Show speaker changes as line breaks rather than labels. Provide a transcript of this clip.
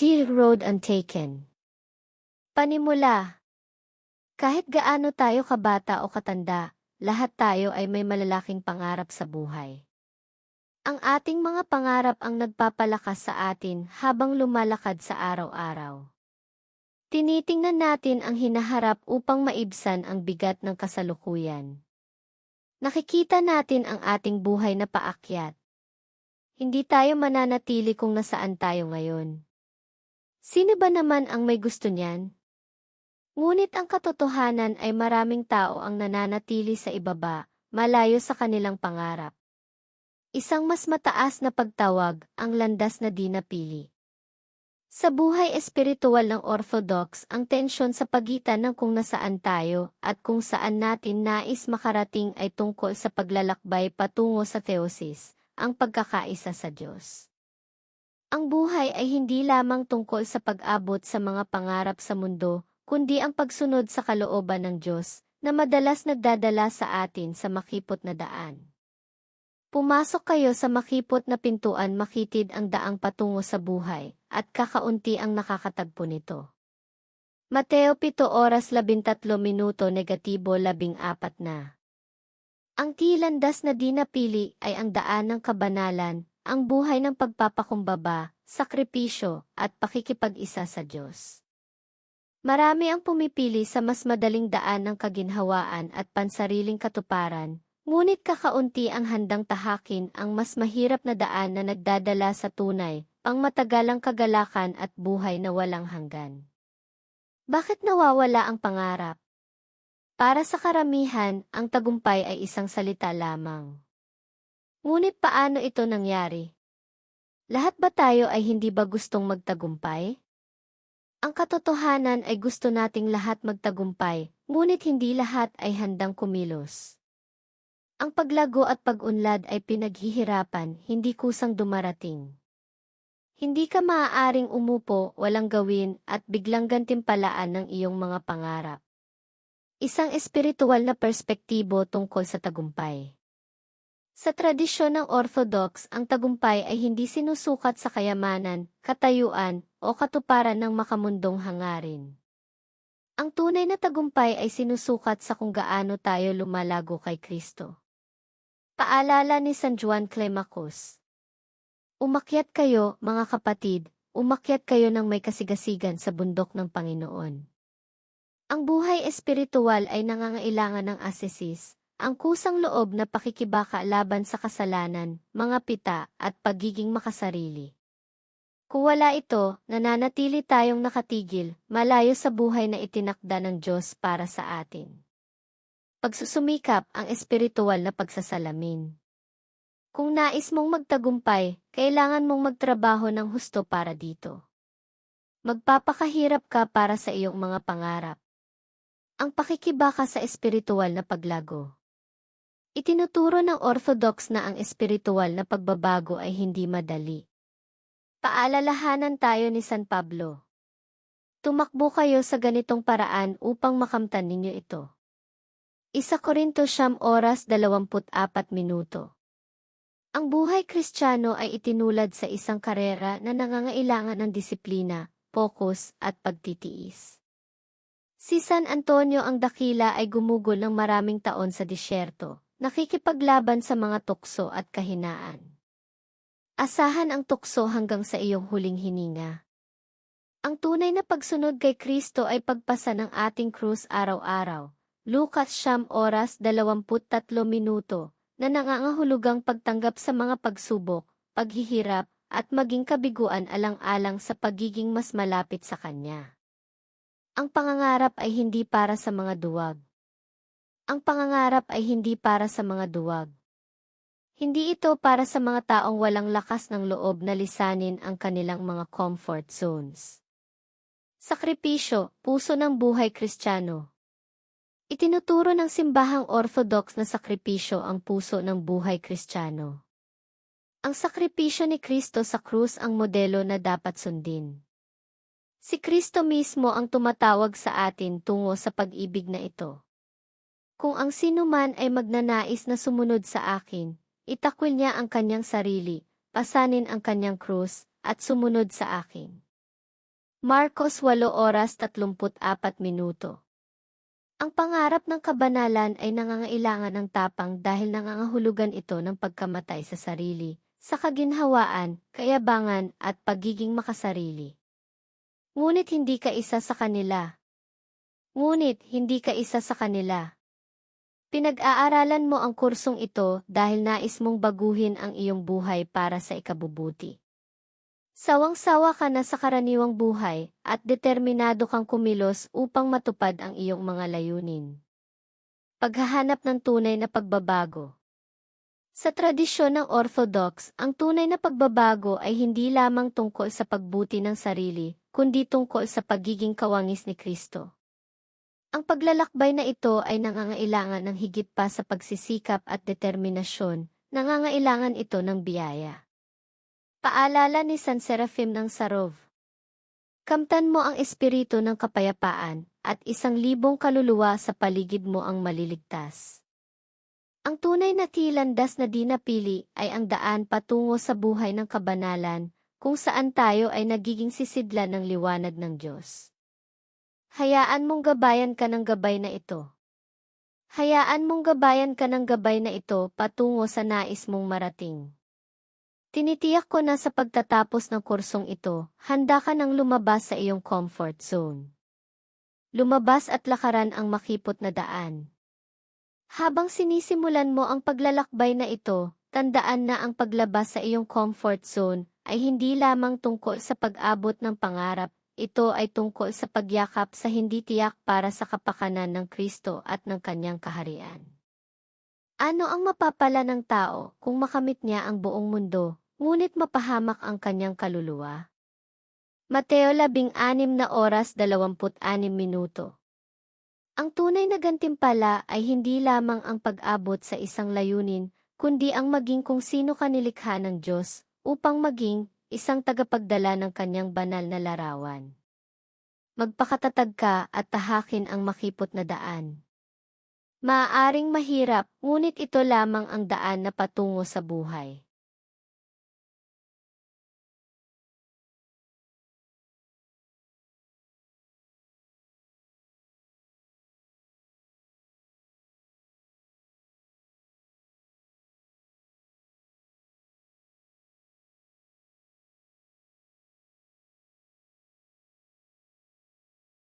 T. Road Untaken Panimula Kahit gaano tayo kabata o katanda, lahat tayo ay may malalaking pangarap sa buhay. Ang ating mga pangarap ang nagpapalakas sa atin habang lumalakad sa araw-araw. Tinitingnan natin ang hinaharap upang maibsan ang bigat ng kasalukuyan. Nakikita natin ang ating buhay na paakyat. Hindi tayo mananatili kung nasaan tayo ngayon. Sino ba naman ang may gusto niyan? Ngunit ang katotohanan ay maraming tao ang nananatili sa ibaba, malayo sa kanilang pangarap. Isang mas mataas na pagtawag, ang landas na di napili. Sa buhay espiritual ng Orthodox, ang tensyon sa pagitan ng kung nasaan tayo at kung saan natin nais makarating ay tungkol sa paglalakbay patungo sa theosis, ang pagkakaisa sa Diyos. Ang buhay ay hindi lamang tungkol sa pag-abot sa mga pangarap sa mundo, kundi ang pagsunod sa kalooban ng Diyos, na madalas nagdadala sa atin sa makipot na daan. Pumasok kayo sa makipot na pintuan makitid ang daang patungo sa buhay, at kakaunti ang nakakatagpo nito. Mateo 7 oras 13 minuto negatibo 14 na. Ang tilandas na di napili ay ang daan ng kabanalan, ang buhay ng pagpapakumbaba, sakripisyo, at pakikipag-isa sa Diyos. Marami ang pumipili sa mas madaling daan ng kaginhawaan at pansariling katuparan, Ngunit kakaunti ang handang tahakin ang mas mahirap na daan na nagdadala sa tunay, pangmatagalang kagalakan at buhay na walang hanggan. Bakit nawawala ang pangarap? Para sa karamihan, ang tagumpay ay isang salita lamang. Ngunit paano ito nangyari? Lahat ba tayo ay hindi ba gustong magtagumpay? Ang katotohanan ay gusto nating lahat magtagumpay, ngunit hindi lahat ay handang kumilos. Ang paglago at pag-unlad ay pinaghihirapan, hindi kusang dumarating. Hindi ka maaaring umupo, walang gawin, at biglang gantimpalaan ng iyong mga pangarap. Isang espiritual na perspektibo tungkol sa tagumpay. Sa tradisyon ng Orthodox, ang tagumpay ay hindi sinusukat sa kayamanan, katayuan, o katuparan ng makamundong hangarin. Ang tunay na tagumpay ay sinusukat sa kung gaano tayo lumalago kay Kristo. Paalala ni San Juan Clemacos. Umakyat kayo, mga kapatid, umakyat kayo ng may kasigasigan sa bundok ng Panginoon. Ang buhay espiritual ay nangangailangan ng asesis, ang kusang loob na pakikibaka laban sa kasalanan, mga pita, at pagiging makasarili. Kung wala ito, nananatili tayong nakatigil, malayo sa buhay na itinakda ng Diyos para sa atin. Pagsusumikap ang espiritual na pagsasalamin. Kung nais mong magtagumpay, kailangan mong magtrabaho ng husto para dito. Magpapakahirap ka para sa iyong mga pangarap. Ang pakikibaka sa espiritual na paglago. Itinuturo ng Orthodox na ang espiritual na pagbabago ay hindi madali. Paalalahanan tayo ni San Pablo. Tumakbo kayo sa ganitong paraan upang makamtan ninyo ito. Isa Korinto siyam oras 24 minuto. Ang buhay kristyano ay itinulad sa isang karera na nangangailangan ng disiplina, focus, at pagtitiis. Si San Antonio ang dakila ay gumugol ng maraming taon sa disyerto, nakikipaglaban sa mga tukso at kahinaan. Asahan ang tukso hanggang sa iyong huling hininga. Ang tunay na pagsunod kay Kristo ay pagpasa ng ating krus araw-araw, Lucas siyam oras 23 minuto, na nangangahulugang pagtanggap sa mga pagsubok, paghihirap, at maging kabiguan alang-alang sa pagiging mas malapit sa Kanya. Ang pangangarap ay hindi para sa mga duwag. Ang pangangarap ay hindi para sa mga duwag. Hindi ito para sa mga taong walang lakas ng loob na lisanin ang kanilang mga comfort zones. Sakripisyo, puso ng buhay kristyano. Itinuturo ng simbahang orthodox na sakripisyo ang puso ng buhay kristyano. Ang sakripisyo ni Kristo sa krus ang modelo na dapat sundin. Si Kristo mismo ang tumatawag sa atin tungo sa pag-ibig na ito. Kung ang sino man ay magnanais na sumunod sa akin, itakwil niya ang kanyang sarili, pasanin ang kanyang krus, at sumunod sa akin. Marcos 8 oras 34 minuto. Ang pangarap ng kabanalan ay nangangailangan ng tapang dahil nangangahulugan ito ng pagkamatay sa sarili, sa kaginhawaan, kayabangan at pagiging makasarili. Ngunit hindi ka isa sa kanila. Ngunit hindi ka isa sa kanila. Pinag-aaralan mo ang kursong ito dahil nais mong baguhin ang iyong buhay para sa ikabubuti. Sawang-sawa ka na sa karaniwang buhay at determinado kang kumilos upang matupad ang iyong mga layunin. Paghahanap ng tunay na pagbabago Sa tradisyon ng Orthodox, ang tunay na pagbabago ay hindi lamang tungkol sa pagbuti ng sarili, kundi tungkol sa pagiging kawangis ni Kristo. Ang paglalakbay na ito ay nangangailangan ng higit pa sa pagsisikap at determinasyon, nangangailangan ito ng biyaya. Paalala ni San Serafim ng Sarov. Kamtan mo ang espiritu ng kapayapaan, at isang libong kaluluwa sa paligid mo ang maliligtas. Ang tunay na tilandas na di napili ay ang daan patungo sa buhay ng kabanalan, kung saan tayo ay nagiging sisidlan ng liwanag ng Diyos. Hayaan mong gabayan ka ng gabay na ito. Hayaan mong gabayan ka ng gabay na ito patungo sa nais mong marating. Tinitiyak ko na sa pagtatapos ng kursong ito, handa ka nang lumabas sa iyong comfort zone. Lumabas at lakaran ang makipot na daan. Habang sinisimulan mo ang paglalakbay na ito, tandaan na ang paglabas sa iyong comfort zone ay hindi lamang tungkol sa pag-abot ng pangarap, ito ay tungkol sa pagyakap sa hindi tiyak para sa kapakanan ng Kristo at ng kanyang kaharian. Ano ang mapapala ng tao kung makamit niya ang buong mundo, ngunit mapahamak ang kanyang kaluluwa? Mateo 16 na oras 26 minuto. Ang tunay na gantimpala ay hindi lamang ang pag-abot sa isang layunin, kundi ang maging kung sino ka nilikha ng Diyos, upang maging isang tagapagdala ng kanyang banal na larawan. Magpakatatag ka at tahakin ang makipot na daan. Maaaring mahirap, ngunit ito lamang ang daan na patungo sa buhay.